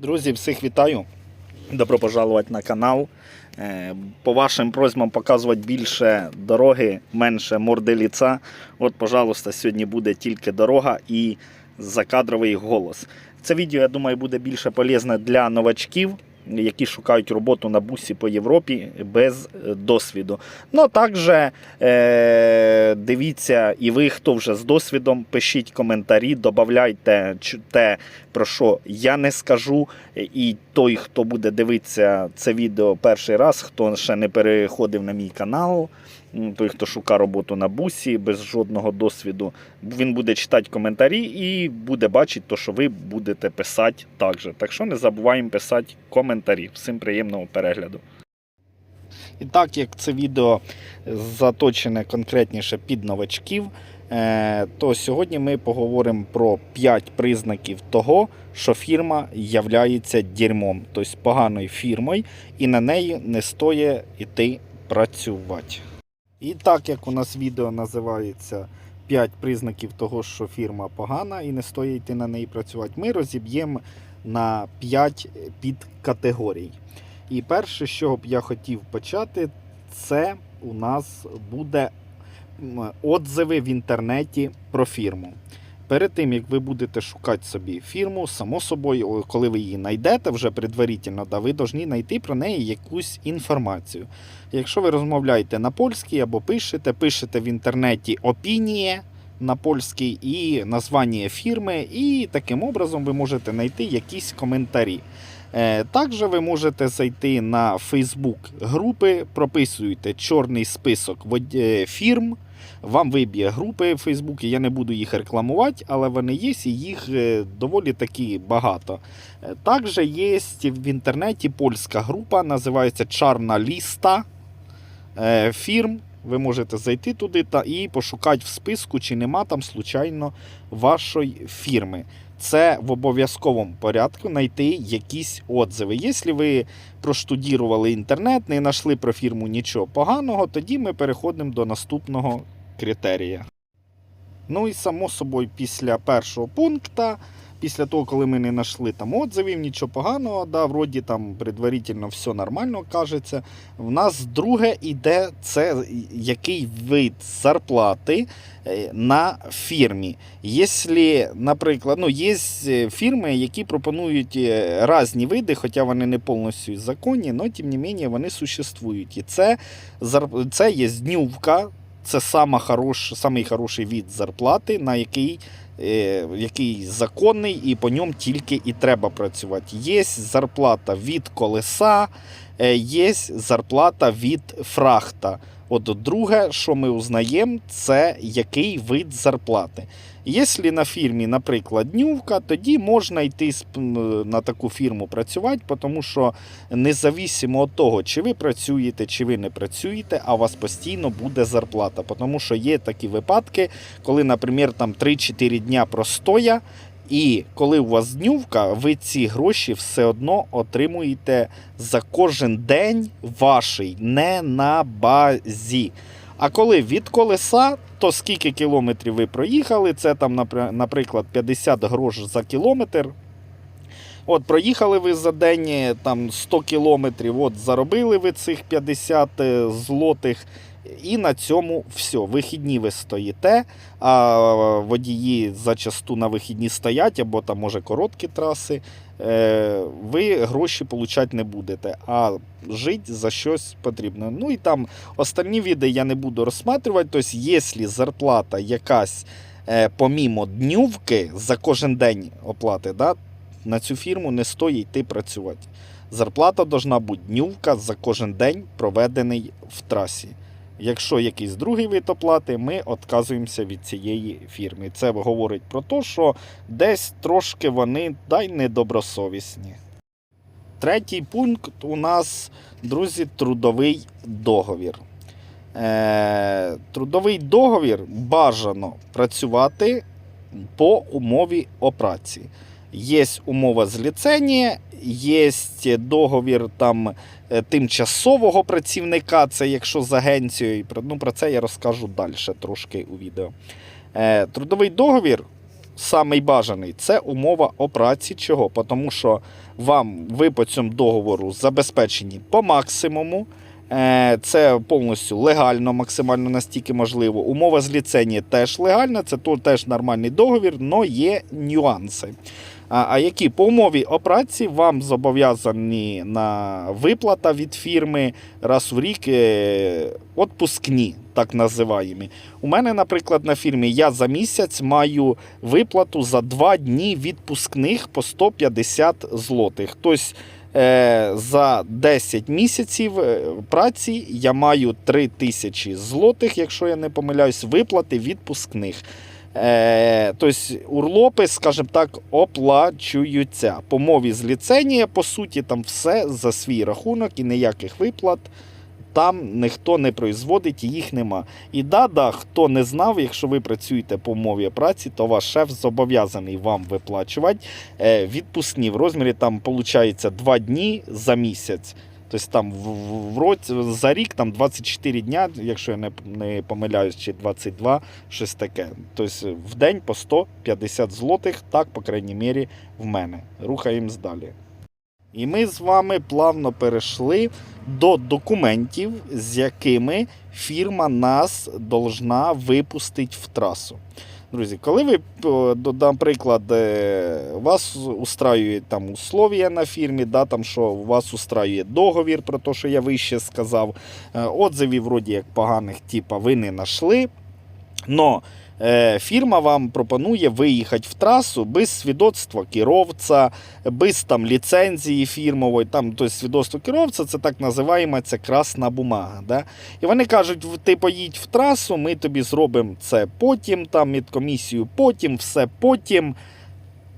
Друзі, всіх вітаю. Добро пожаловать на канал. Е, По вашим просьбам показувати більше дороги, менше морди ліца. От, пожалуйста, сьогодні буде тільки дорога і закадровий голос. Це відео, я думаю, буде більше полезне для новачків, які шукають роботу на бусі по Європі без е, досвіду. Ну, також е, дивіться, і ви, хто вже з досвідом, пишіть коментарі, додавайте те, про що я не скажу. І той, хто буде дивитися це відео перший раз, хто ще не переходив на мій канал, той, хто шукає роботу на бусі без жодного досвіду, він буде читати коментарі і буде бачити, то, що ви будете писати також. Так що не забуваємо писати коментарі. Всім приємного перегляду. І так як це відео заточене конкретніше під новачків, е, то сьогодні ми поговоримо про 5 признаків того, що фірма являється дерьмом, тобто поганою фірмою, і на неї не стоїть іти працювати. І так як у нас відео називається 5 признаків того, що фірма погана і не стоїть йти на неї працювати, ми розіб'ємо на 5 підкатегорій. І перше, з чого б я хотів почати, це у нас буде отзиви в інтернеті про фірму. Перед тим, як ви будете шукати собі фірму, само собою, коли ви її знайдете вже предварительно, да, ви повинні знайти про неї якусь інформацію. Якщо ви розмовляєте на польській або пишете, пишете в інтернеті опінії на польській і названня фірми, і таким образом ви можете знайти якісь коментарі. Е, Також ви можете зайти на Facebook групи, прописуєте чорний список е, фірм. Вам виб'є групи в Фейсбуці, я не буду їх рекламувати, але вони є і їх е, доволі таки багато. Також є в інтернеті польська група, називається Чарна ліста фірм. Ви можете зайти туди та і пошукати в списку, чи нема там случайно вашої фірми це в обов'язковому порядку знайти якісь отзиви. Якщо ви проштудірували інтернет, не знайшли про фірму нічого поганого, тоді ми переходимо до наступного критерія. Ну і само собою, після першого пункту, після того, коли ми не знайшли там отзивів, нічого поганого, да, вроді там предварительно все нормально кажеться. В нас друге іде це який вид зарплати е, на фірмі. Якщо, наприклад, ну, є фірми, які пропонують е, різні види, хоча вони не повністю законні, але тим не менше вони существують. І це, це є днювка, це сама хорош, самий хороший від зарплати, на який, який законний, і по ньому тільки і треба працювати. Є зарплата від колеса, е, є зарплата від фрахта. От друге, що ми узнаємо, це який вид зарплати. Якщо на фірмі, наприклад, днювка, тоді можна йти на таку фірму працювати, тому що независимо від того, чи ви працюєте, чи ви не працюєте, а у вас постійно буде зарплата. Тому що є такі випадки, коли, наприклад, там 3-4 дня простоя, і коли у вас днювка, ви ці гроші все одно отримуєте за кожен день ваший, не на базі. А коли від колеса, то скільки кілометрів ви проїхали, це там, наприклад, 50 грош за кілометр. От, проїхали ви за день е, там 100 кілометрів, от заробили ви цих 50 е, злотих, і на цьому все. Вихідні ви стоїте, а водії зачасту на вихідні стоять, або там, може, короткі траси. Е, ви гроші получати не будете, а жити за щось потрібно. Ну і там остальні відео я не буду розсматривати. Тобто, якщо зарплата якась е, помімо днювки за кожен день оплати, да, на цю фірму не стоїть йти працювати. Зарплата должна бути днювка за кожен день, проведений в трасі. Якщо якийсь другий вид оплати, ми відказуємося від цієї фірми. Це говорить про те, що десь трошки вони дай недобросовісні. Третій пункт у нас, друзі, трудовий договір. Е, трудовий договір бажано працювати по умові о праці. Є умова зліцення, є договір там е, тимчасового працівника, це якщо з агенцією. Ну, про це я розкажу далі трошки у відео. Е, Трудовий договір самий бажаний це умова о праці. Чого? Тому що вам ви по цьому договору забезпечені по максимуму. Е, Це повністю легально, максимально настільки можливо. Умова з теж легальна, це теж нормальний договір, але є нюанси. А, які по умові о праці вам зобов'язані на виплата від фірми раз в рік е, отпускні, так називаємо. У мене, наприклад, на фірмі я за місяць маю виплату за два дні відпускних по 150 злотих. Тобто за 10 місяців е, праці я маю 3 тисячі злотих, якщо я не помиляюсь, виплати відпускних. Е, тобто урлопи, скажімо так, оплачуються. По мові з ліцензія, по суті, там все за свій рахунок і ніяких виплат там ніхто не производить, і їх нема. І да-да, хто не знав, якщо ви працюєте по мові праці, то ваш шеф зобов'язаний вам виплачувати е, відпускні в розмірі там, виходить, 2 дні за місяць. Тобто там в, в, році, за рік там 24 дня, якщо я не, не помиляюсь, чи 22, щось таке. Тобто в день по 150 злотих, так, по крайній мірі, в мене. Рухаємось далі. І ми з вами плавно перейшли до документів, з якими фірма нас должна випустити в трасу. Друзі, коли ви, додам приклад, е, вас устраює там условія на фірмі, да, там, що вас устраює договір про те, що я вище сказав, е, отзивів вроді як поганих, типа ви не знайшли. Но е, фірма вам пропонує виїхати в трасу без свідоцтва керовця, без там ліцензії фірмової, там тобто, свідоцтво керовця, це так називаємо ця красна бумага. Да? І вони кажуть: ти поїдь в трасу, ми тобі зробимо це потім, там медкомісію потім, все потім.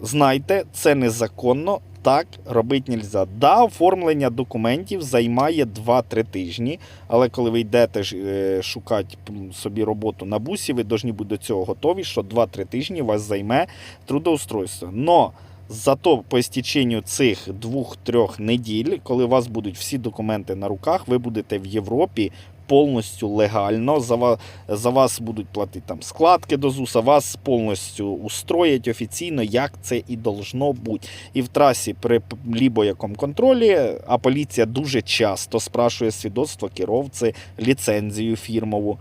Знайте, це незаконно. Так робити не можна. Да, оформлення документів займає 2-3 тижні, але коли ви йдете е, шукати собі роботу на бусі, ви повинні бути до цього готові, що 2-3 тижні вас займе трудоустройство. Но зато по істіченню цих 2-3 неділь, коли у вас будуть всі документи на руках, ви будете в Європі повністю легально. За вас, за вас будуть платити там складки до ЗУСа, вас повністю устроять офіційно, як це і должно бути. І в трасі при лібо-якому контролі, а поліція дуже часто спрашує свідоцтво керовці, ліцензію фірмову.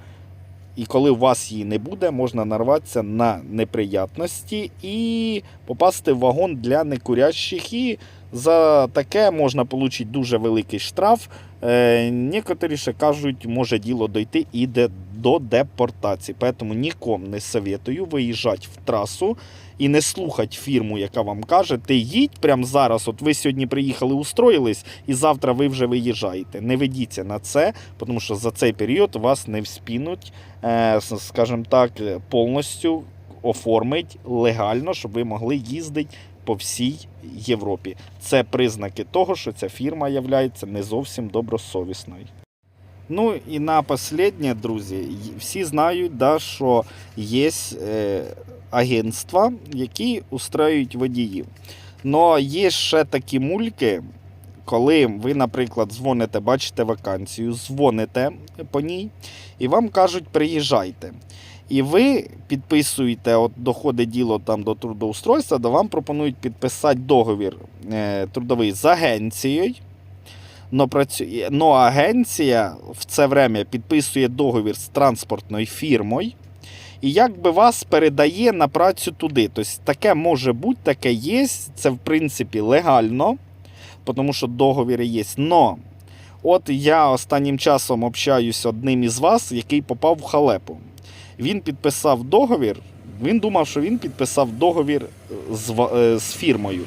І коли у вас її не буде, можна нарватися на неприятності і попасти в вагон для некурящих. І за таке можна отримати дуже великий штраф. Е, некоторі ще кажуть, може діло дойти і до депортації. Тому нікому не советую виїжджати в трасу і не слухати фірму, яка вам каже, ти їдь прямо зараз. От ви сьогодні приїхали, устроїлись, і завтра ви вже виїжджаєте. Не ведіться на це, тому що за цей період вас не вспінуть, е, скажімо так, повністю оформить легально, щоб ви могли їздити по всій Європі. Це признаки того, що ця фірма є не зовсім добросовісною. Ну і на останнє, друзі, всі знають, да, що є е, агентства, які устраюють водіїв. Но є ще такі мульки, коли ви, наприклад, дзвоните, бачите вакансію, дзвоните по ній, і вам кажуть, приїжджайте. І ви підписуєте, от доходить діло там до трудоустройства, де вам пропонують підписати договір е, трудовий з агенцією. Но, працю... но агенція в це время підписує договір з транспортною фірмою. І якби вас передає на працю туди. Тобто таке може бути, таке є. Це в принципі легально, тому що договір є. Но от я останнім часом общаюся з одним із вас, який попав в халепу. Він підписав договір. Він думав, що він підписав договір з, е, з фірмою.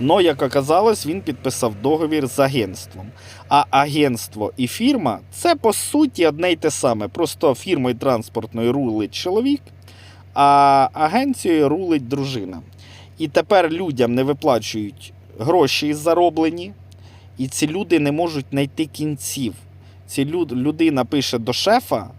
Но, як оказалось, він підписав договір з агентством. А агентство і фірма це по суті одне й те саме. Просто фірмою транспортною рулить чоловік, а агенцією рулить дружина. І тепер людям не виплачують гроші зароблені, і ці люди не можуть знайти кінців. Ці люд, людина пише до шефа,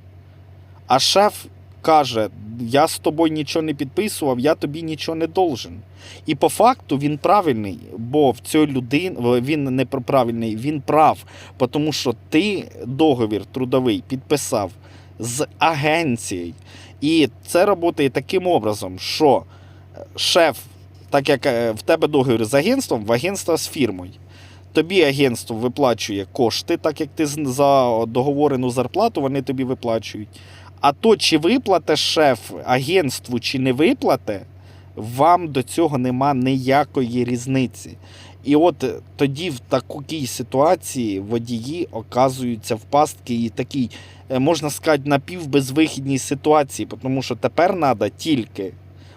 а шеф каже: Я з тобою нічого не підписував, я тобі нічого не должен. І по факту він правильний, бо в цій людини він не правильний, він прав, тому що ти договір трудовий підписав з агенцією. І це працює таким образом, що е, шеф, так як е, в тебе договір з агентством, в агентство з фірмою. Тобі агентство виплачує кошти, так як ти за договорену зарплату вони тобі виплачують. А то, чи виплате шеф агентству, чи не виплате, вам до цього нема ніякої різниці. І от е, тоді в такій ситуації водії оказуються в пастки і такій, е, можна сказати, напівбезвихідній ситуації, тому що тепер треба тільки.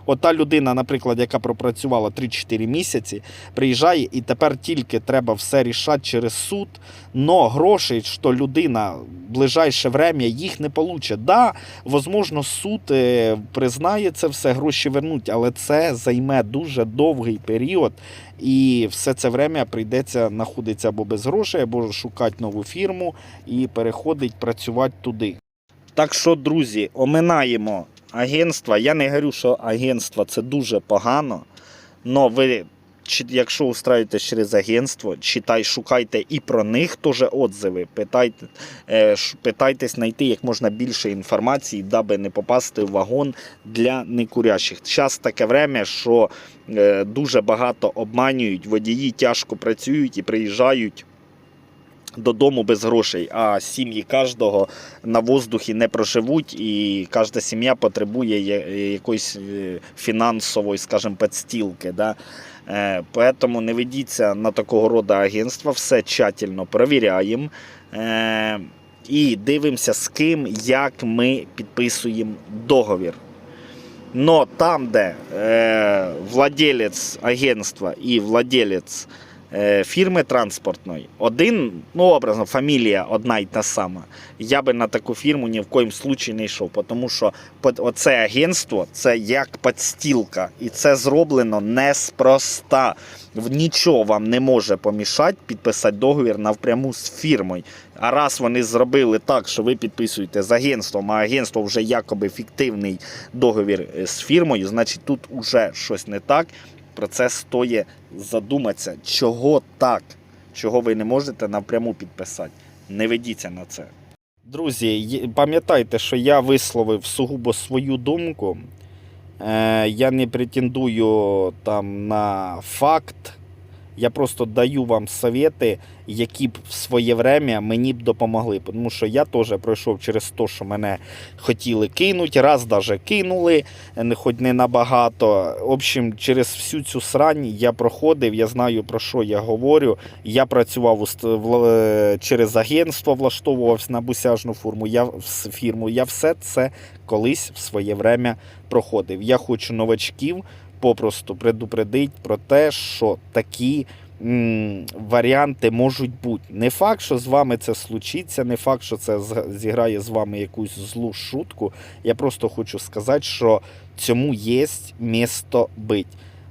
От та людина, наприклад, яка пропрацювала 3-4 місяці, приїжджає і тепер тільки треба все рішати через суд. Но грошей, що людина в ближайше время їх не получить. Да, возможно, суд е, признає це все, гроші вернуть, але це займе дуже довгий період, і все це время прийдеться знаходитися або без грошей, або шукати нову фірму і переходить працювати туди. Так що, друзі, оминаємо агентства. Я не говорю, що агентство це дуже погано. Но ви, якщо устраєтесь через агентство, читай, шукайте і про них теж отзиви. Питайте, е, питайтесь знайти як можна більше інформації, даби не попасти в вагон для некурящих. Зараз таке время, що е, дуже багато обманюють, водії тяжко працюють і приїжджають. Додому без грошей, а сім'ї кожного на воздухі не проживуть, і кожна сім'я потребує якоїсь е, фінансової, скажімо, підстілки. Да? Е, Поэтому не ведіться на такого роду агентства, все тщательно перевіряємо е, і дивимося, з ким, як ми підписуємо договір. Но там, де е, владелець агентства і владелець фірми транспортної, один, ну образно, фамілія одна й та сама. Я би на таку фірму ні в коїм случаї не йшов, тому що оце агентство це як підстілка, і це зроблено неспроста. Нічого вам не може помішати підписати договір напряму з фірмою. А раз вони зробили так, що ви підписуєте з агентством, а агентство вже якоби фіктивний договір е, з фірмою, значить тут уже щось не так. Про це стоїть задуматися, чого так, чого ви не можете напряму підписати. Не ведіться на це. Друзі, пам'ятайте, що я висловив сугубо свою думку. Е, я не претендую там на факт. Я просто даю вам совети, які б в своє время мені б допомогли. Тому що я теж пройшов через те, що мене хотіли кинути, раз даже кинули, не- хоч не набагато. В общем, через всю цю срань я проходив, я знаю про що я говорю. Я працював е, через агентство, влаштовувався на бусяжну фірму. Я фірму. Я все це колись в своє время проходив. Я хочу новачків попросту предупредить про те, що такі м, варіанти можуть бути. Не факт, що з вами це случиться, не факт, що це зіграє з вами якусь злу шутку. Я просто хочу сказати, що цьому є місто бить.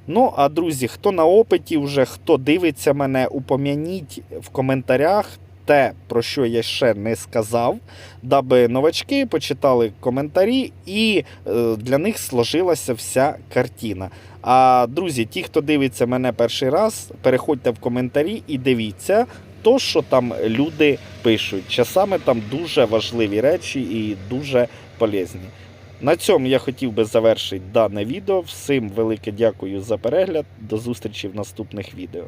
Ну, а друзі, хто на опиті вже, хто дивиться мене, упом'яніть в коментарях те, про що я ще не сказав, даби новачки почитали коментарі і е, для них сложилася вся картина. А друзі, ті, хто дивиться мене перший раз, переходьте в коментарі і дивіться то, що там люди пишуть. Часами там дуже важливі речі і дуже полезні. На цьому я хотів би завершити дане відео. Всім велике дякую за перегляд. До зустрічі в наступних відео.